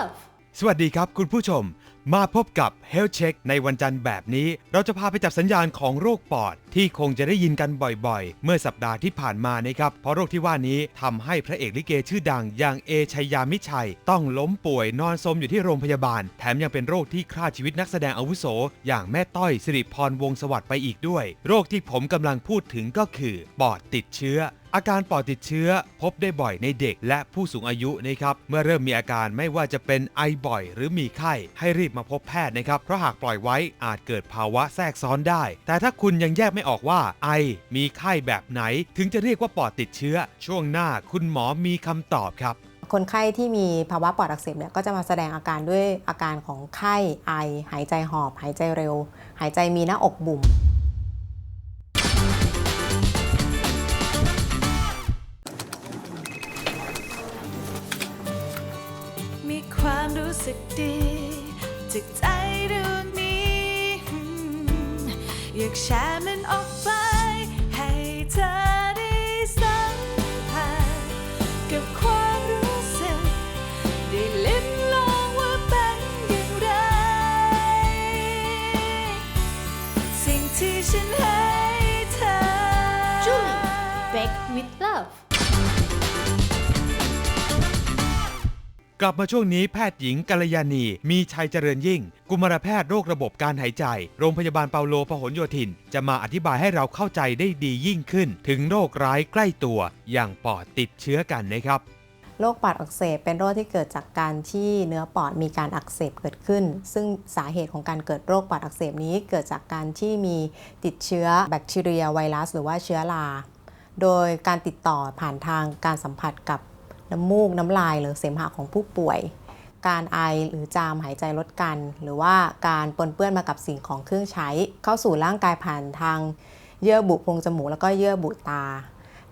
love สวัสดีครับคุณผู้ชม มาพบกับ Health Check ในวันจันทร์แบบนี้ เราจะพาไปจับสัญญาณของโรคปอด ที่คงจะได้ยินกันบ่อยๆ เมื่อสัปดาห์ที่ผ่านมานะครับ เพราะโรคที่ว่านี้ทำให้พระเอกลิเกชื่อดัง อย่างเอชัยยามิชัย ต้องล้มป่วยนอนสมอยู่ที่โรงพยาบาล แถมยังเป็นโรคที่ฆ่าชีวิตนักแสดงอาวุโส อย่างแม่ต้อยสิริพรวงสวัสดิ์ไปอีกด้วย โรคที่ผมกำลังพูดถึงก็คือ ปอดติดเชื้อ อาการปอดติดเชื้อพบได้บ่อยในเด็กและผู้สูงอายุนะครับ เมื่อเริ่มมีอาการไม่ว่าจะเป็นไอบ่อย หรือมีไข้ ให้รีบมาพบแพทย์นะครับ เพราะหากปล่อยไว้อาจเกิดภาวะแทรกซ้อนได้ แต่ถ้าคุณยังแยกไม่ออกว่า ไอ มีไข้แบบไหน ถึงจะเรียกว่าปอดติดเชื้อ ช่วงหน้าคุณหมอมีคำตอบครับคนไข้ที่มีภาวะปอดอักเสบเนี่ยก็จะมาแสดงอาการด้วยอาการของไข้ไอ หายใจหอบ หายใจเร็ว หายใจมีหน้าอกบุ๋ม รู้สึกดีจากใจดวงนี้ อยากแชร์มันออกไป ให้เธอได้สัมผัสกับความรู้สึก ได้ลิ้มลองว่าเป็นอย่างไร สิ่งที่ฉัน กลับมาช่วงนี้แพทย์หญิงกัลยาณี มีชัยเจริญยิ่ง กุมารแพทย์โรคระบบการหายใจ โรงพยาบาลเปาโลพหลโยธิน จะมาอธิบายให้เราเข้าใจได้ดียิ่งขึ้น ถึงโรคร้ายใกล้ตัว อย่างปอดติดเชื้อกันนะครับโรคปอดอักเสบเป็นโรคที่เกิดจากการที่เนื้อปอดมีการอักเสบเกิดขึ้น ซึ่งสาเหตุของการเกิดโรคปอดอักเสบนี้เกิดจากการที่มีติดเชื้อแบคทีเรียไวรัส หรือว่าเชื้อรา โดยการติดต่อผ่านทางการสัมผัสกับ น้ำมูกน้ำลายหรือเสมหะของผู้ป่วย การไอหรือจามหายใจลดกัน หรือว่าการปนเปื้อนมากับสิ่งของเครื่องใช้ เข้าสู่ร่างกายผ่านทางเยื่อบุโพรงจมูกแล้วก็เยื่อบุตา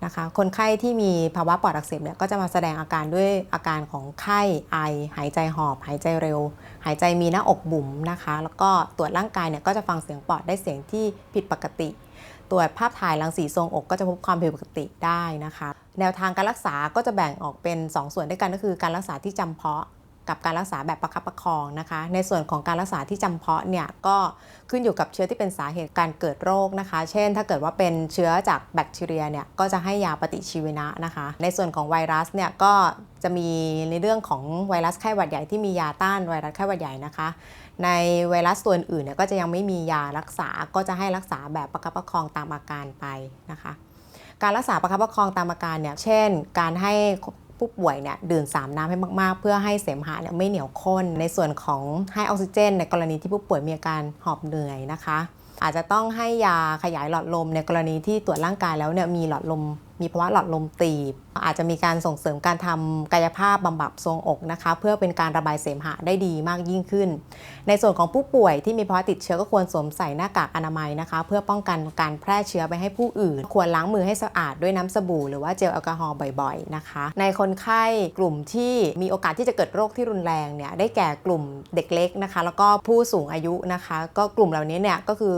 นะคะคนไข้ที่มีภาวะปอดอักเสบเนี่ยก็จะมาแสดงอาการด้วยอาการของไข้ไอ หายใจหอบ หายใจเร็ว หายใจมีหน้าอกบุ๋มนะคะ แล้วก็ตรวจร่างกายเนี่ยก็จะฟังเสียงปอดได้เสียงที่ผิดปกติ ตรวจภาพถ่ายรังสีทรงอกก็จะพบความผิดปกติได้นะคะ แนวทางการรักษาก็จะแบ่งออกเป็น 2 ส่วนด้วยกันก็คือการรักษาที่จำเพาะกับการรักษาแบบประคับประคองนะคะ ในส่วนของการรักษาที่จำเพาะเนี่ยก็ขึ้นอยู่กับเชื้อที่เป็นสาเหตุการเกิดโรคนะคะ เช่น ถ้าเกิดว่าเป็นเชื้อจากแบคทีเรียเนี่ยก็จะให้ยาปฏิชีวนะนะคะ ในส่วนของไวรัสเนี่ยก็จะมีในเรื่องของไวรัสไข้หวัดใหญ่ที่มียาต้านไวรัสไข้หวัดใหญ่นะคะ ในไวรัสตัวอื่นเนี่ยก็จะยังไม่มียารักษาก็จะให้รักษาแบบประคับประคองตามอาการไปนะคะ การรักษาประคับประคองตามอาการเนี่ยเช่น การให้ผู้ป่วยเนี่ยดื่มสามน้ำให้มาก ๆ เพื่อให้เสมหะเนี่ยไม่เหนียวข้น ในส่วนของให้ออกซิเจน ในกรณีที่ผู้ป่วยมีอาการหอบเหนื่อยนะคะ อาจจะต้องให้ยาขยายหลอดลมในกรณีที่ตรวจร่างกายแล้วเนี่ยมีหลอดลม มีภาวะหลอดลมตีบ อาจจะมีการส่งเสริมการทำกายภาพบำบัดทรงอกนะคะเพื่อเป็นการระบายเสมหะได้ดีมากยิ่งขึ้น ในส่วนของผู้ป่วยที่มีภาวะติดเชื้อก็ควรสวมใส่หน้ากากอนามัยนะคะเพื่อป้องกันการแพร่เชื้อไปให้ผู้อื่น ควรล้างมือให้สะอาดด้วยน้ำสบู่หรือว่าเจลแอลกอฮอล์บ่อยๆนะคะในคนไข้กลุ่มที่มีโอกาสที่จะเกิดโรคที่รุนแรงเนี่ยได้แก่กลุ่มเด็กเล็กนะคะแล้วก็ผู้สูงอายุนะคะ ก็กลุ่มเหล่านี้เนี่ยก็คือ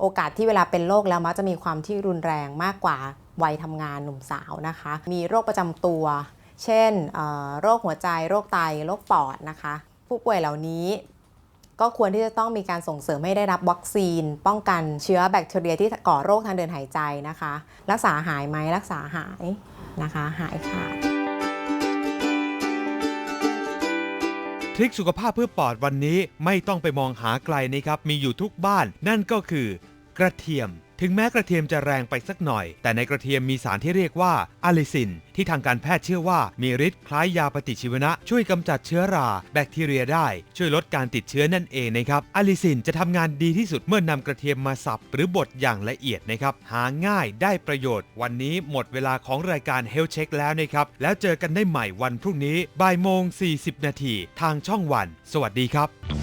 โอกาสที่เวลาเป็นโรคแล้วมักจะมีความที่รุนแรงมากกว่าวัยทำงานหนุ่มสาวนะคะ มีโรคประจำตัว เช่นโรคหัวใจ โรคไต โรคปอดนะคะ ผู้ป่วยเหล่านี้ก็ควรที่จะต้องมีการส่งเสริมให้ได้รับวัคซีน ป้องกันเชื้อแบคทีเรียที่ก่อโรคทางเดินหายใจนะคะ รักษาหายไหมรักษาหายนะคะ หายขาดทริคสุขภาพเพื่อปอดวันนี้ไม่ต้องไปมองหาไกลนะครับมีอยู่ทุกบ้าน นั่นก็คือ กระเทียม ถึงแม้กระเทียมจะแรงไปสักหน่อย แต่ในกระเทียมมีสารที่เรียกว่าอะลิซิน ที่ทางการแพทย์เชื่อว่ามีฤทธิ์คล้ายยาปฏิชีวนะ ช่วยกำจัดเชื้อรา แบคทีเรียได้ ช่วยลดการติดเชื้อนั่นเองนะครับอะลิซินจะทำงานดีที่สุดเมื่อนำกระเทียมมาสับ หรือบดอย่างละเอียดนะครับหาง่ายได้ประโยชน์ วันนี้หมดเวลาของรายการ Health Check แล้วนะครับแล้วเจอกันได้ใหม่วันพรุ่งนี้บ่ายโมง40 นาทีทางช่องวัน สวัสดีครับ